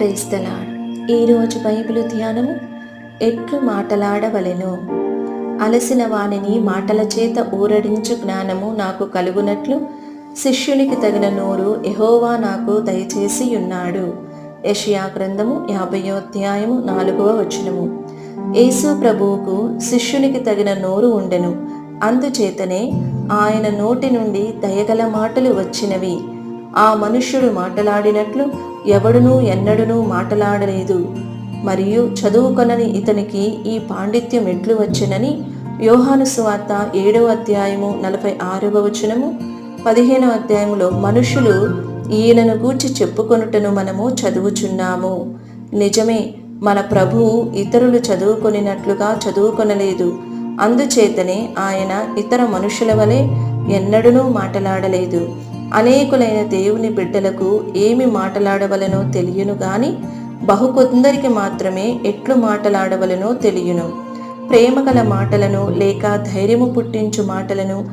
Praise the Lord. ఈరోజు Bible ధ్యానము ఎట్లు మాటలాడవలెను? అలసిన వానిని మాటల చేత ఊరడించు జ్ఞానము నాకు కలుగునట్లు శిష్యునికి తగిన నోరు ఎహోవా నాకు దయచేసి ఉన్నాడు. యషియా గ్రంథము యాభయో అధ్యాయము నాలుగవ వచనము. యేసు ప్రభువుకు శిష్యునికి తగిన నోరు ఉండెను. అందుచేతనే ఆయన నోటి నుండి దయగల మాటలు వచ్చినవి. ఆ మనుష్యుడు మాటలాడినట్లు ఎవడునూ ఎన్నడనూ మాటలాడలేదు. మరియు చదువుకొనని ఇతనికి ఈ పాండిత్యం ఎట్లు వచ్చినని యోహాను సువార్త ఏడవ అధ్యాయము నలభై ఆరవ వచనము పదిహేనవ అధ్యాయంలో మనుషులు ఈయనను గూర్చి చెప్పుకొనుటను మనము చదువుచున్నాము. నిజమే మన ప్రభువు ఇతరులు చదువుకొనినట్లుగా చదువుకొనలేదు. అందుచేతనే ఆయన ఇతర మనుషుల వలె ఎన్నడనూ మాటలాడలేదు. అనేకులైన దేవుని బిడ్డలకు ఏమి మాటలాడవలనో తెలియను గాని బహు కొందరికి మాత్రమే ఎట్లు మాటలాడవలనో తెలియను. ప్రేమగల మాటలను లేక ధైర్యము పుట్టించు మాటలను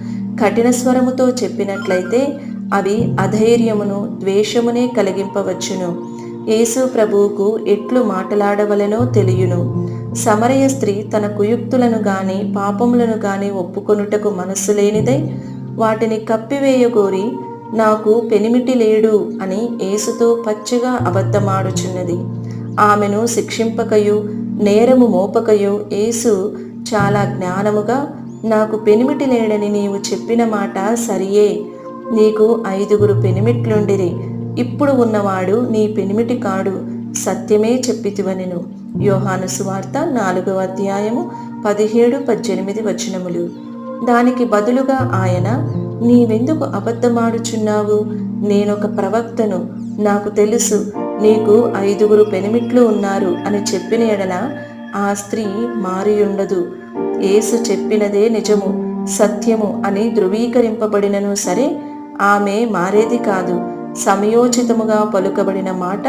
కఠిన స్వరముతో చెప్పినట్లయితే అవి అధైర్యమును ద్వేషమునే కలిగింపవచ్చును. యేసు ప్రభువుకు ఎట్లు మాటలాడవలనో తెలియను. సమరయ స్త్రీ తన కుయుక్తులను గాని పాపములను గాని ఒప్పుకొనుటకు మనస్సు లేనిదై వాటిని కప్పివేయగోరి నాకు పెనిమిటి లేడు అని ఏసుతో పచ్చిగా అబద్ధమాడుచున్నది. ఆమెను శిక్షింపకయు నేరము మోపకయు ఏసు చాలా జ్ఞానముగా నాకు పెనిమిటి లేడని నీవు చెప్పిన మాట సరియే. నీకు ఐదుగురు పెనిమిట్లుండిరి. ఇప్పుడు ఉన్నవాడు నీ పెనిమిటి కాడు సత్యమే చెప్పితివనెను. యోహాను సువార్త నాలుగవ అధ్యాయము పదిహేడు పద్దెనిమిది వచనములు. దానికి బదులుగా ఆయన నీవెందుకు అబద్ధమాడుచున్నావు? నేనొక ప్రవక్తను. నాకు తెలుసు నీకు ఐదుగురు పెనిమిట్లు ఉన్నారు అని చెప్పిన ఎడల ఆ స్త్రీ మారియుండదు. యేసు చెప్పినదే నిజము సత్యము అని ధృవీకరింపబడినను సరే ఆమె మారేది కాదు. సమయోచితముగా పలుకబడిన మాట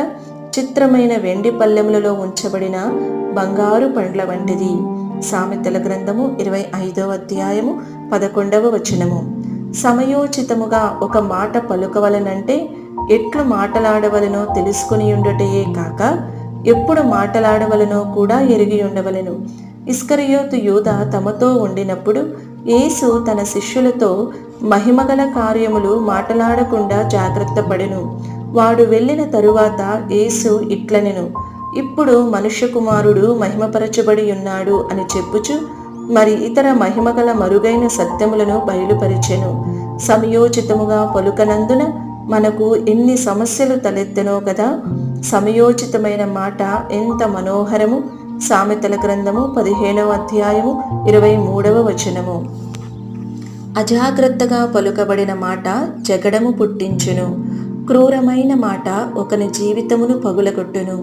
చిత్రమైన వెండి పల్లెములలో ఉంచబడిన బంగారు పండ్ల వంటిది. సామెతల గ్రంథము ఇరవై ఐదవ అధ్యాయము పదకొండవ వచనము. సమయోచితముగా ఒక మాట పలుకవలనంటే ఎట్లు మాటలాడవలనో తెలుసుకుని ఉండటయే కాక ఎప్పుడు మాటలాడవలనో కూడా ఎరిగి ఉండవలెను. ఇస్కరియోతు యూద తమతో ఉండినప్పుడు యేసు తన శిష్యులతో మహిమగల కార్యములు మాటలాడకుండా జాగ్రత్త పడెను వాడు వెళ్ళిన తరువాత యేసు ఇట్లనెను ఇప్పుడు మనుష్య కుమారుడు మహిమపరచబడి ఉన్నాడు అని చెప్పుచు మరి ఇతర మహిమగల మరుగైన సత్యములను బయలుపరిచెను. సమయోచితముగా పలుకనందున మనకు ఎన్ని సమస్యలు తలెత్తెనో కదా? సమయోచితమైన మాట ఎంత మనోహరము! సామెతల గ్రంథము పదిహేనవ అధ్యాయము ఇరవై మూడవ వచనము. అజాగ్రత్తగా పలుకబడిన మాట జగడము పుట్టించును. క్రూరమైన మాట ఒకని జీవితమును పగులగొట్టును.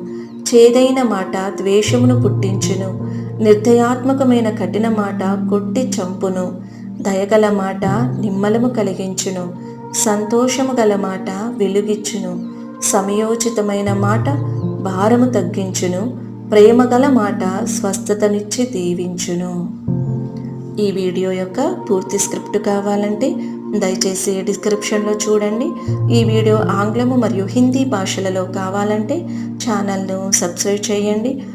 చేదైన మాట ద్వేషమును పుట్టించును. నిర్దయాత్మకమైన కఠిన మాట కొట్టి చంపును. దయగల మాట నిమ్మలము కలిగించును. సంతోషము గల మాట వెలుగిచ్చును. సమయోచితమైన మాట భారము తగ్గించును. ప్రేమగల మాట స్వస్థతనిచ్చి దీవించును. ఈ వీడియో యొక్క పూర్తి స్క్రిప్ట్ కావాలంటే దయచేసి డిస్క్రిప్షన్లో చూడండి. ఈ వీడియో ఆంగ్లము మరియు హిందీ భాషలలో కావాలంటే ఛానల్ను సబ్స్క్రైబ్ చేయండి.